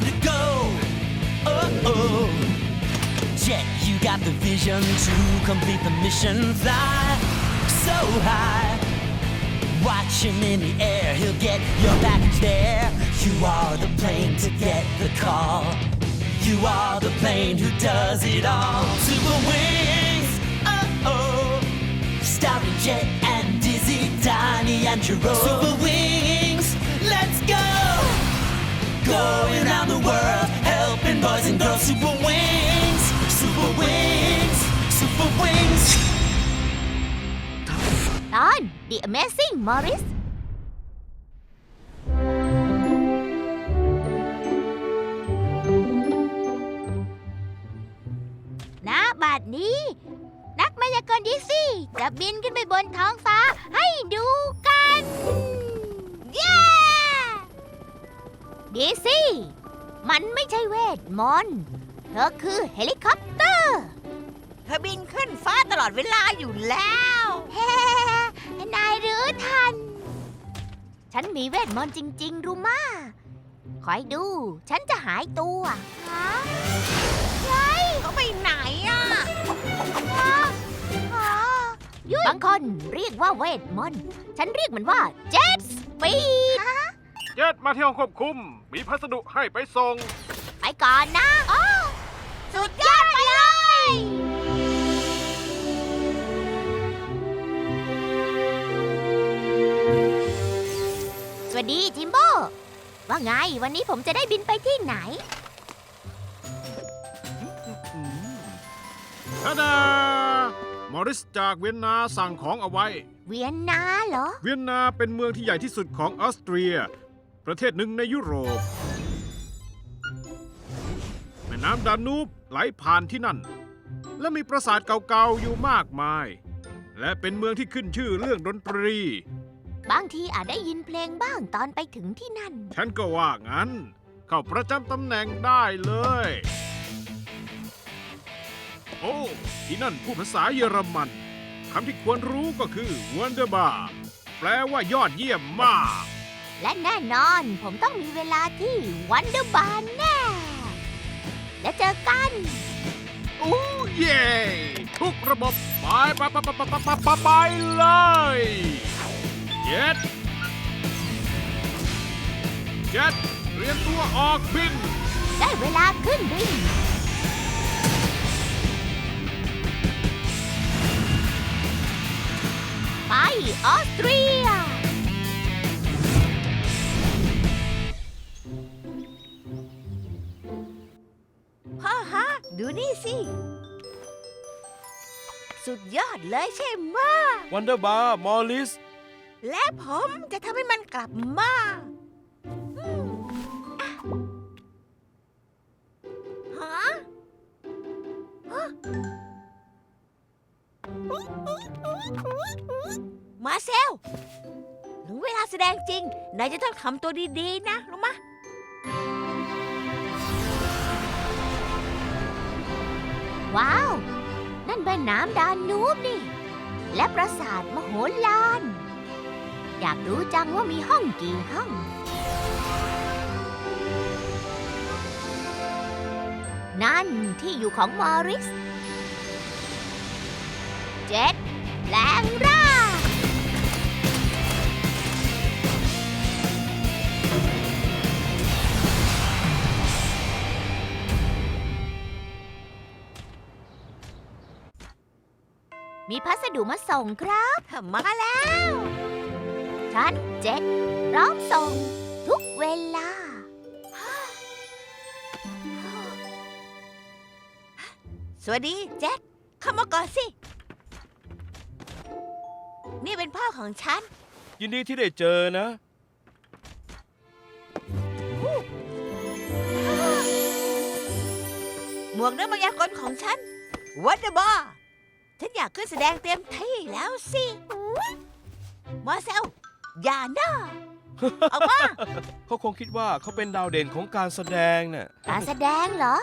time to go. Oh, oh. Jet, you got the vision to complete the mission. Fly so high. Watch him in the air, he'll get your package there. You are the plane to get the call. You are the plane who does it all. Super wings, oh oh. Starry Jet and Dizzy, Donnie and Jerome. Super The Amazing Morris ณบัดนี้ นักมายากลดิซี่ จะบินขึ้นไปบนท้องฟ้าให้ดูกัน เย้ดิซี่ มันไม่ใช่เวทมนต์เธอคือเฮลิคอปเตอร์ เธอบินขึ้นฟ้าตลอดเวลาอยู่แล้ว เฮ้ นายรู้ทัน ฉันมีเวทมนต์จริง ๆ รู้มาคอยดู ฉันจะหายตัวฮะเฮ้ยเขาไปไหนอะบางคนเรียกว่าเวทมนต์ฉันเรียกมันว่าเจ็ตสปีดเจ็ดมาที่ห้องควบคุม มีพัสดุให้ไปส่ง ไปก่อนนะ สุดยอดไปเลย สวัสดีจิมโบว่าไงวันนี้ผมจะได้บินไปที่ไหนทาดามอริสจากเวียนนาสั่งของเอาไว้ เวียนนาเหรอ เวียนนาเป็นเมืองที่ใหญ่ที่สุดของออสเตรีย ประเทศหนึ่งในยุโรป แม่น้ำดานูบไหลผ่านที่นั่น และมีปราสาทเก่าๆอยู่มากมาย และเป็นเมืองที่ขึ้นชื่อเรื่องดนตรี บางทีอาจได้ยินเพลงบ้างตอนไปถึงที่นั่น ฉันก็ว่างั้น เข้าประจำตำแหน่งได้เลย โอ้ ที่นั่นพูดภาษาเยอรมัน คำที่ควรรู้ก็คือ wonderbar แปลว่ายอดเยี่ยมมาก และแน่นอนผมต้องมีเวลาที่วันเดอร์บานแน่ และเจอกัน โอ้เย่ทุกระบบ ไปไปไปไปไปไปไปไปเลย เจ็ดเจ็ดเตรียมตัวออกบิน ได้เวลาขึ้นบิน ไปออสเตรีย พ่อฮะ ดูนี่สิ สุดยอดเลยใช่ไหมะ วันเดอร์บาร์มอลลิส และผมจะทำให้มันกลับมาอืมอะฮะฮะมาเซล ถึงเวลาแสดงจริง นายจะต้องทำตัวดีๆนะ รู้มะว้าว นั่นแม่น้ำดานูบนี่ และปราสาทมโหฬาร อยากรู้จังว่ามีห้องกี่ห้อง นั่นที่อยู่ของมอริส เจ็ดแรงร่างมีพัสดุมาส่งครับ มาแล้ว ฉันเจ็ดพร้อมส่งทุกเวลา สวัสดีแจ็คเข้ามาก่อนสิ นี่เป็นพ่อของฉัน ยินดีที่ได้เจอนะ หมวกนักมายากลของฉันวัตเดอร์บอฉันอยากขึ้นแสดงเต็มที่แล้วสิมาเซล อย่านะเอามา เขาคงคิดว่าเขาเป็นดาวเด่นของการแสดงน่ะ การแสดงเหรอ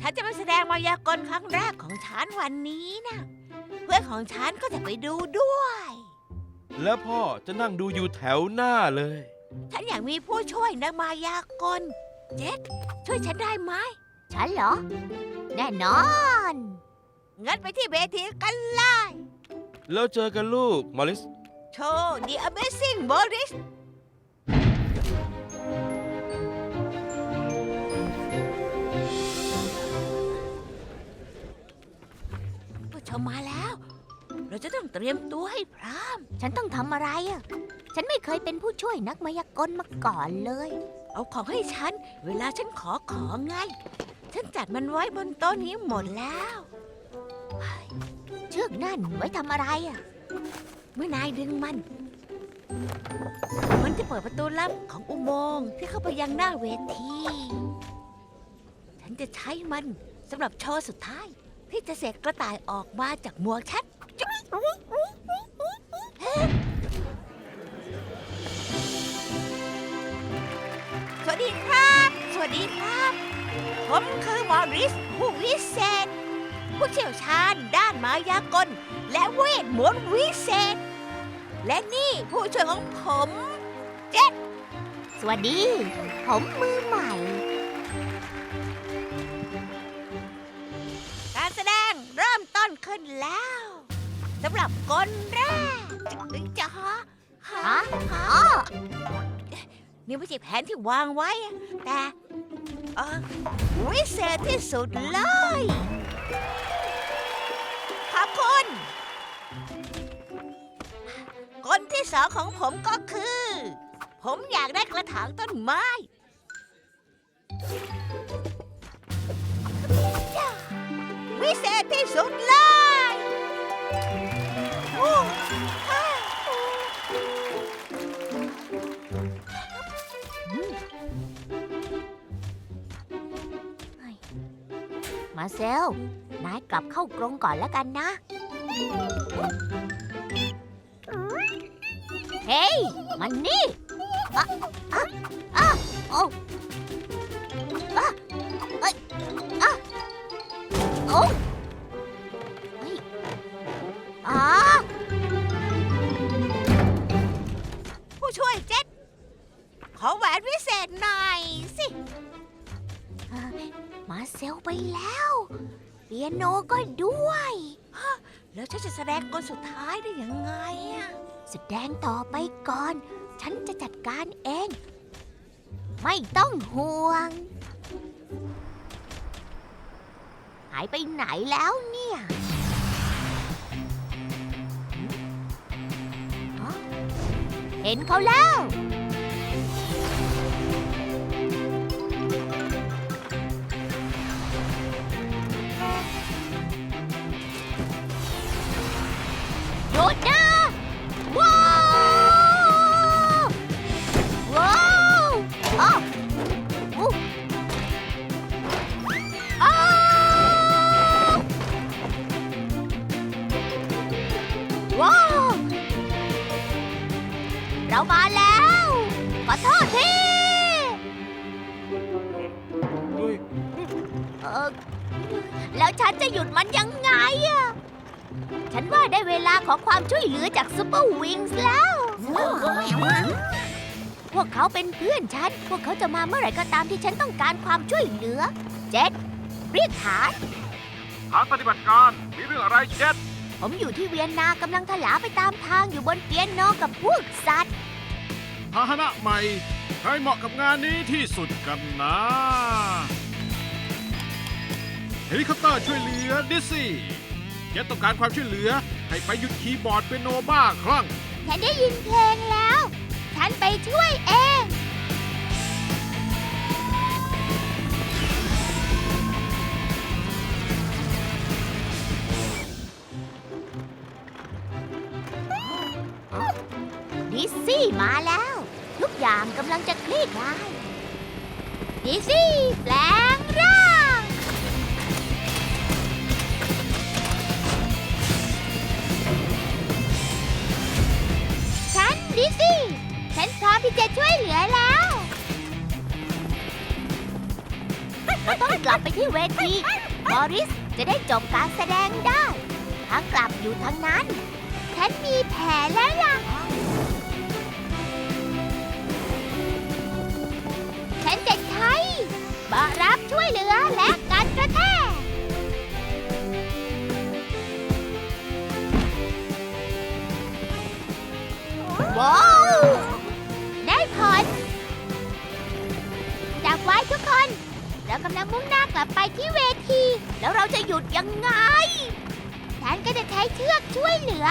ฉันจะไปแสดงมายากลครั้งแรกของฉันวันนี้นะเพื่อนของฉันก็จะไปดูด้วย แล้วพ่อจะนั่งดูอยู่แถวหน้าเลย ฉันอยากมีผู้ช่วยนักมายากล เจ็ดช่วยฉันได้ไหม ฉันเหรอ แน่นอน งั้นไปที่เวทีกันเลย แล้วเจอกันลูก มอริส โชว์ The Amazing Boris ผู้ชมมาแล้ว เราจะต้องเตรียมตัวให้พร้อม ฉันต้องทำอะไรอะ ฉันไม่เคยเป็นผู้ช่วยนักมายากลมาก่อนเลย เอาของให้ฉัน เวลาฉันขอของไง ฉันจัดมันไว้บนโต๊ะนี้หมดแล้ว เชือกนั่นไว้ทำอะไรอะ เมื่อนายดึงมัน มันจะเปิดประตูลับของอุโมงค์ที่เข้าไปยังหน้าเวที ฉันจะใช้มันสำหรับโชว์สุดท้าย ที่จะเสกกระต่ายออกมาจากหมวกฉันสวัสดีครับ สวัสดีครับ ผมคือมอริสผู้วิเศษ ผู้เชี่ยวชาญด้านมายากล และเวทมนต์วิเศษ และนี่ผู้ช่วยของผมเจนสวัสดี ผมมือใหม่ การแสดงเริ่มต้นขึ้นแล้วสำหรับคนแรกจะฮะฮะฮะฮะนี่ไม่ใช่แผนที่วางไว้ แต่วิเศษที่สุดเลย คนที่สองของผมก็คือ ผมอยากได้กระถางต้นไม้ วิเศษที่สุดเลยโอ้ฮ่ามาเซล นายกลับเข้ากรงก่อนแล้วกันนะ เฮ้ย มันนี่อะอะอะโอ้อะเอ้ยอะโอ้เฮ้ยอ๋อผู้ช่วยเจ็ด ขอแหวนวิเศษหน่อยสิ มาเซลไปแล้ว เปียโนก็ด้วย แล้วฉันจะแสดงคนสุดท้ายได้ยังไงอะแสดงต่อไปก่อน ฉันจะจัดการเอง ไม่ต้องห่วง หายไปไหนแล้วเนี่ยเห็นเขาแล้ว อ้าวอู้อ้าวว้าว เรามาแล้ว ขอโทษทีเฮ้ยเออแล้วฉันจะหยุดมันยังไงอะฉันว่าได้เวลาขอความช่วยเหลือจากซูเปอร์วิงส์แล้วพ วกเขาเป็นเพื่อนฉัน พวกเขาจะมาเมื่อไหร่ก็ตามที่ฉันต้องการความช่วยเหลือ เจ็ดเรียกฐาน ฐานปฏิบัติการ มีเรื่องอะไรเจ็ดผมอยู่ที่เวียนนากำลังถลาไปตามทางอยู่บนเปียโนกับพวกสัตว์ พาหนะใหม่ ใครเหมาะกับงานนี้ที่สุดกันนะ เฮลิคอปเตอร์ช่วยเหลือดิซี่เจ็ดต้องการความช่วยเหลือ ให้ไปหยุดคีย์บอร์ดเป็นโนบ้าคลั่ง ฉันได้ยินเพลงแล้ว ฉันไปช่วยเอง ดิซซี่มาแล้ว ทุกอย่างกำลังจะคลี่คลาย ดิซี่แปลง พี่จะช่วยเหลือแล้ว เราต้องกลับไปที่เวทีบอริสจะได้จบการแสดงได้ทางกลับอยู่ทางนั้น ฉันมีแผนแล้วล่ะ ฉันจะใช้บาราวยเหลือและการกระแทกว้าว เรากำลังมุ่งหน้ากลับไปที่เวที แล้วเราจะหยุดยังไงฉันก็จะใช้เชือกช่วยเหลือ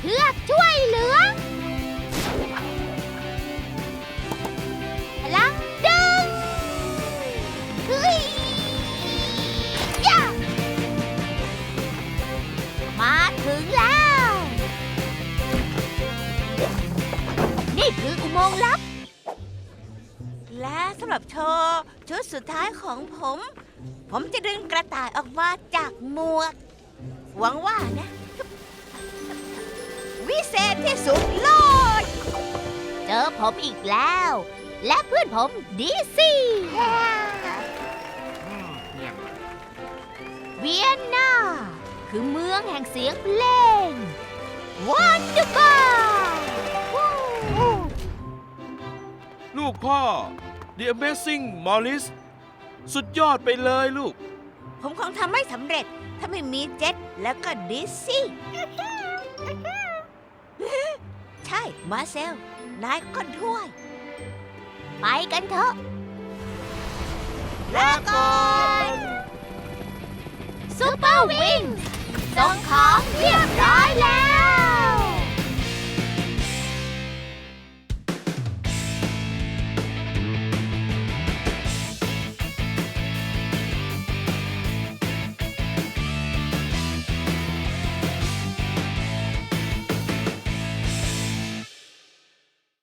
เชือกช่วยเหลือ สุดท้ายของผม ผมจะดึงกระต่ายออกมาจากหมวก หวังว่านะ วิเศษที่สุดโลด เจอผมอีกแล้ว และเพื่อนผมดีซี่อืมเยี่ยมเลยเวียนนาคือเมืองแห่งเสียงเพลงวันเดอร์บาลูกพ่อ The Amazing Morris สุดยอดไปเลยลูก ผมคงทำไม่สำเร็จ ถ้าไม่มีเจ็ตแล้วก็ดิสซี่ ใช่ มาเซล นายก็ด้วย ไปกันเถอะลาก่อนซูเปอร์วิงส่งของเรียบร้อยแล้ว